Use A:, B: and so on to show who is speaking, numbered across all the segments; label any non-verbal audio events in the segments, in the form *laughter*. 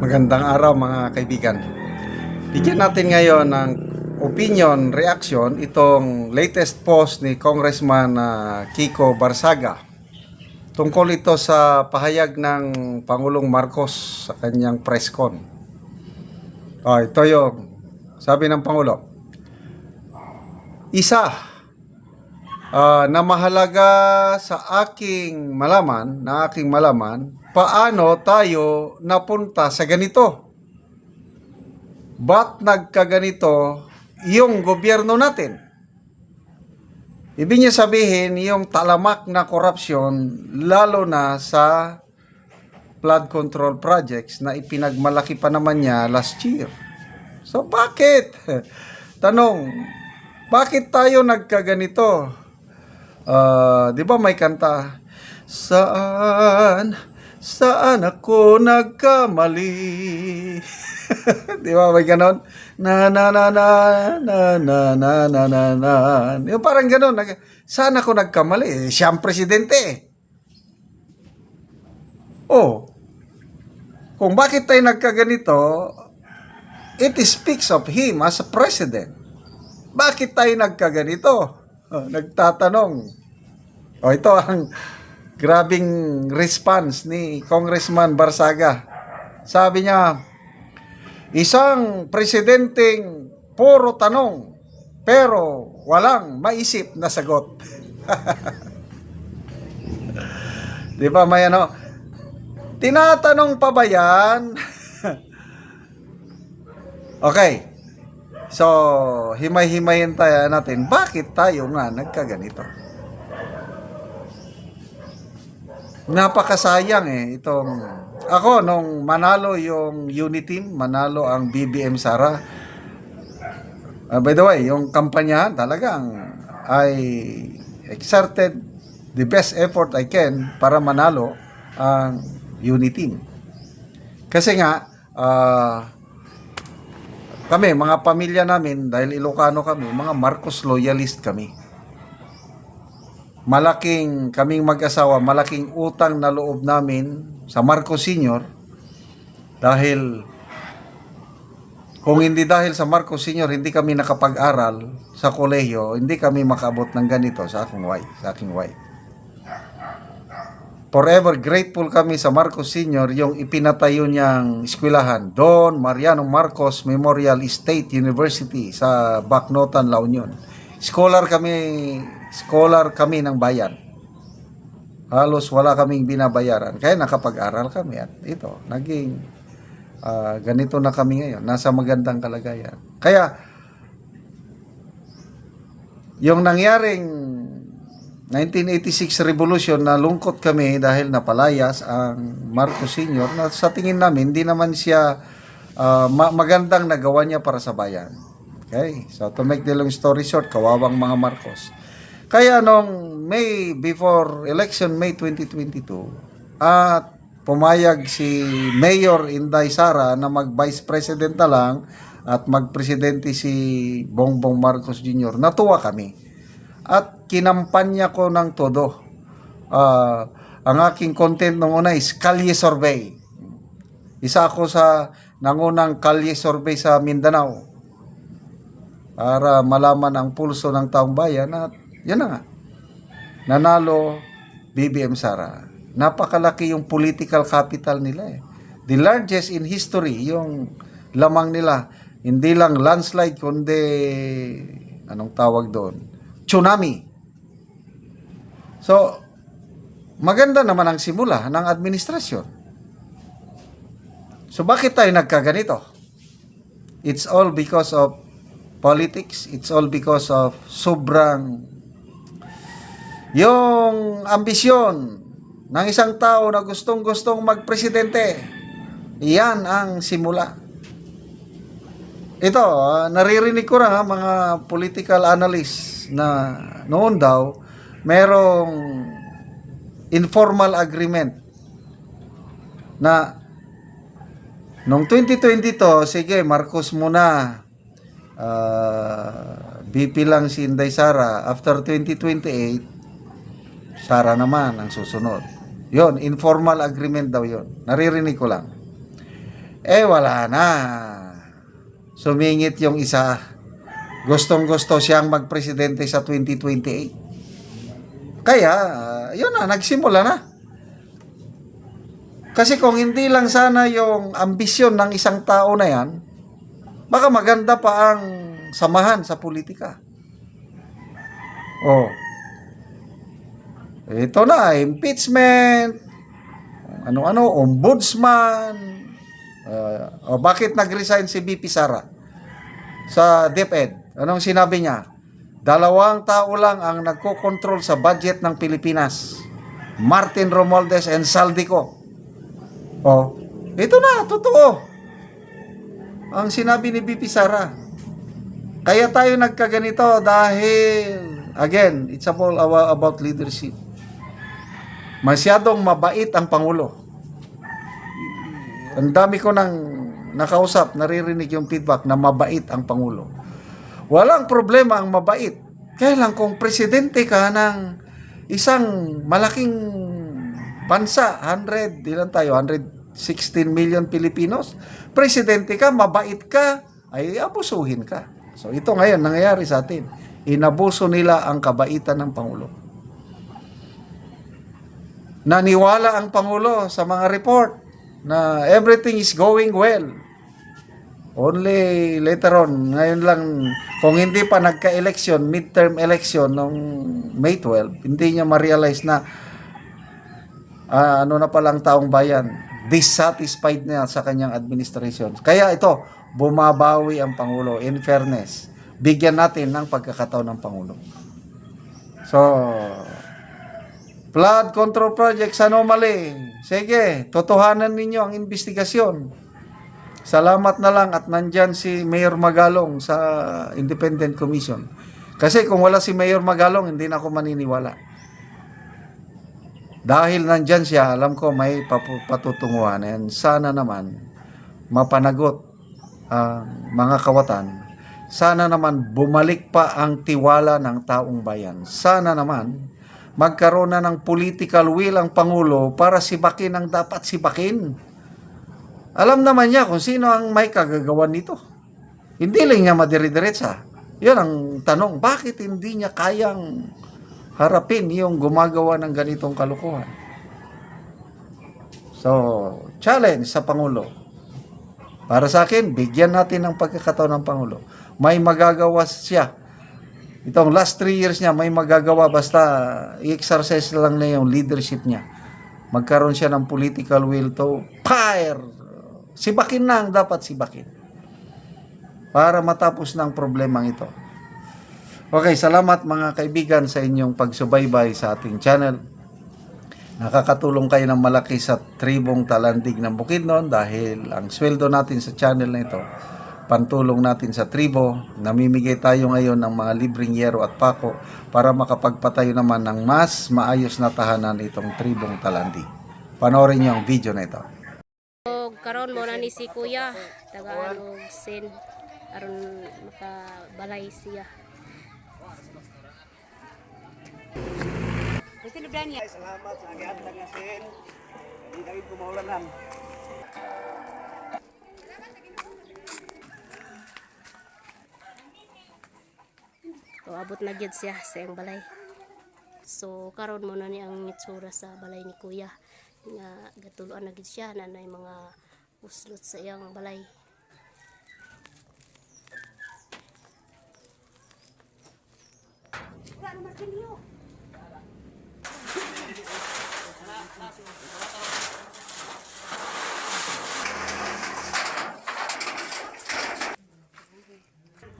A: Magandang araw mga kaibigan. Bigyan natin ngayon ng opinion, reaction itong latest post ni Congressman ah, Kiko Barsaga. Tungkol ito sa pahayag ng Pangulong Marcos sa kanyang press con. Oh, ito yung sabi ng Pangulo. Isa ah, na mahalaga sa aking malaman, na aking malaman, paano tayo napunta sa ganito? Ba't nagkaganito yung gobyerno natin? Ibig niya sabihin, yung talamak na korupsyon, lalo na sa flood control projects na ipinagmalaki pa naman niya last year. So bakit? *laughs* Tanong, bakit tayo nagkaganito? Ah, 'di ba may kanta? Saan saan ako nagkamali? *laughs* 'Di ba may ganon? Na na na na na na na na na na. Yung parang ganon. Nag, saan ako nagkamali? Eh, Siya ang presidente. eh. Oh. Kung bakit tayo nagkaganito, it speaks of him as a president. Bakit tayo nagkaganito? Oh, nagtatanong. Oh, ito ang grabing response ni Congressman Barsaga. Sabi niya, isang presidenteng puro tanong pero walang maisip na sagot. *laughs* Di ba may ano? Tinatanong pa ba yan? *laughs* okay. So, himay-himayin tayo natin. Bakit tayo nga nagkaganito? Napakasayang eh itong ako nung manalo yung unity team, manalo ang BBM Sara. Uh, by the way, yung kampanya talagang I exerted the best effort I can para manalo ang unity team. Kasi nga ah, kami, mga pamilya namin, dahil Ilocano kami, mga Marcos loyalist kami. Malaking, kaming mag-asawa, malaking utang na loob namin sa Marcos Senior dahil kung hindi dahil sa Marcos Senior, hindi kami nakapag-aral sa kolehiyo, hindi kami makaabot ng ganito sa aking wife, sa aking wife. Forever grateful kami sa Marcos Sr. yung ipinatayo niyang eskwelahan, Don Mariano Marcos Memorial State University sa Bacnotan, La Union. Scholar kami, scholar kami ng bayan. Halos wala kaming binabayaran. Kaya nakapag-aral kami at ito, naging ah, ganito na kami ngayon. Nasa magandang kalagayan. Kaya, yung nangyaring 1986 revolution na lungkot kami dahil napalayas ang Marcos Sr. na sa tingin namin hindi naman siya ma- magandang nagawa niya para sa bayan. Okay? So to make the long story short, kawawang mga Marcos. Kaya nung May before election May 2022 at pumayag si Mayor Inday Sara na mag-vice president na lang at magpresidente si Bongbong Marcos Jr. Natuwa kami at kinampanya ko ng todo. Ah, ang aking content nung una is Kalye Survey. Isa ako sa nangunang Kalye Survey sa Mindanao para malaman ang pulso ng taong bayan at yan na nga. Nanalo BBM Sara. Napakalaki yung political capital nila eh. The largest in history yung lamang nila. Hindi lang landslide kundi anong tawag doon? Tsunami. So, maganda naman ang simula ng administrasyon. So, bakit tayo nagkaganito? It's all because of politics. It's all because of sobrang yung ambisyon ng isang tao na gustong-gustong magpresidente. Yan ang simula. Ito, ah, naririnig ko na ha, mga political analysts na noon daw merong informal agreement na Noong 2022, sige, Marcos muna. Ah, BP lang si Inday Sara. After 2028, Sara naman ang susunod. Yon, informal agreement daw yon. Naririnig ko lang. Eh, wala na. Sumingit yung isa. Gustong gusto siyang magpresidente sa 2028. Kaya, yun na, nagsimula na. Kasi kung hindi lang sana yung ambisyon ng isang tao na yan, baka maganda pa ang samahan sa politika. Oh. Ito na, impeachment, ano-ano, ombudsman. Uh, oh, bakit nag-resign si BP Sara sa DepEd? Anong sinabi niya? Dalawang tao lang ang nagko-control sa budget ng Pilipinas. Martin Romualdez and Saldico. Oh, ito na, totoo. Ang sinabi ni BP Sara. Kaya tayo nagkaganito dahil, again, it's all about leadership. Masyadong mabait ang Pangulo. Ang dami ko nang nakausap, naririnig yung feedback na mabait ang Pangulo. Walang problema ang mabait. Kaya lang kung presidente ka ng isang malaking bansa, 100, ilan tayo, 116 million Pilipinos, presidente ka, mabait ka, ay abusuhin ka. So ito ngayon, nangyayari sa atin. Inabuso nila ang kabaitan ng Pangulo. Naniwala ang Pangulo sa mga report na everything is going well. Only later on, ngayon lang, kung hindi pa nagka-election, midterm election nung May 12, hindi niya ma-realize na ah, ano na palang taong bayan, dissatisfied na sa kanyang administration. Kaya ito, bumabawi ang Pangulo. In fairness, bigyan natin ng pagkakataon ng Pangulo. So, flood control project sa anomaly. Sige, totohanan ninyo ang investigasyon. Salamat na lang at nandyan si Mayor Magalong sa Independent Commission. Kasi kung wala si Mayor Magalong, hindi na ako maniniwala. Dahil nandyan siya, alam ko may patutunguhan. And sana naman, mapanagot ang mga kawatan. Sana naman bumalik pa ang tiwala ng taong bayan. Sana naman magkaroon na ng political will ang Pangulo para sibakin ang dapat sibakin. Alam naman niya kung sino ang may kagagawan nito. Hindi lang niya madiri-diretsa. Yun ang tanong, bakit hindi niya kayang harapin yung gumagawa ng ganitong kalukuhan? So, challenge sa Pangulo. Para sa akin, bigyan natin ng pagkakataon ng Pangulo. May magagawa siya. Itong last three years niya, may magagawa basta i-exercise lang na yung leadership niya. Magkaroon siya ng political will to fire. Sibakin na ang dapat sibakin. Para matapos ng problemang ito. Okay, salamat mga kaibigan sa inyong pagsubaybay sa ating channel. Nakakatulong kayo ng malaki sa tribong talandig ng Bukidnon dahil ang sweldo natin sa channel na ito, pantulong natin sa tribo, namimigay tayo ngayon ng mga libreng yero at pako para makapagpatayo naman ng mas maayos na tahanan itong tribong talandig. Panoorin niyo ang video na ito.
B: Karon mo na ni si Kuya tagaan og send aron makabalay siya. Na niya.
C: Salamat sa agihan nga sin. Hindi kami kumaulanan.
B: So abot na gyud siya sa iyang balay. So karon mo na ni ang itsura sa balay ni Kuya nga gatuluan na gyud siya na nay mga uslot sa iyang balay. O,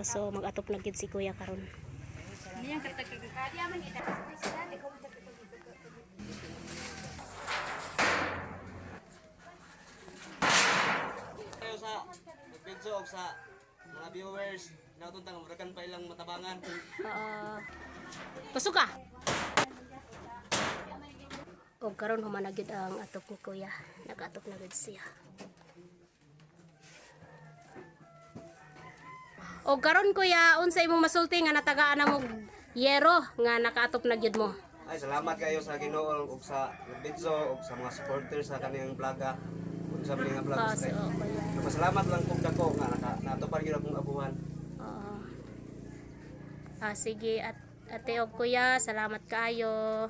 B: so mag-atop na gyud si Kuya karon.
C: Kayo sa video og sa mga viewers. Nautuntang muragan pa ilang matabangan.
B: Ah, pasok ka. O karon humanagid ang atop ni Kuya. Nag-atop na gud siya. O karon Kuya, unsa imong masulti nga natagaan na mo yero nga nakaatop na gyud mo.
C: Ay salamat kayo sa Ginoo ug sa video ug sa mga supporters sa kaniyang vloga. sa mga
B: Ah,
C: vlogs.
B: so, oh, kuya.
C: Masalamat lang kung dako nga naka natupad gyud akong abuhan.
B: Oo. Ah, sige at ate og kuya, salamat kaayo.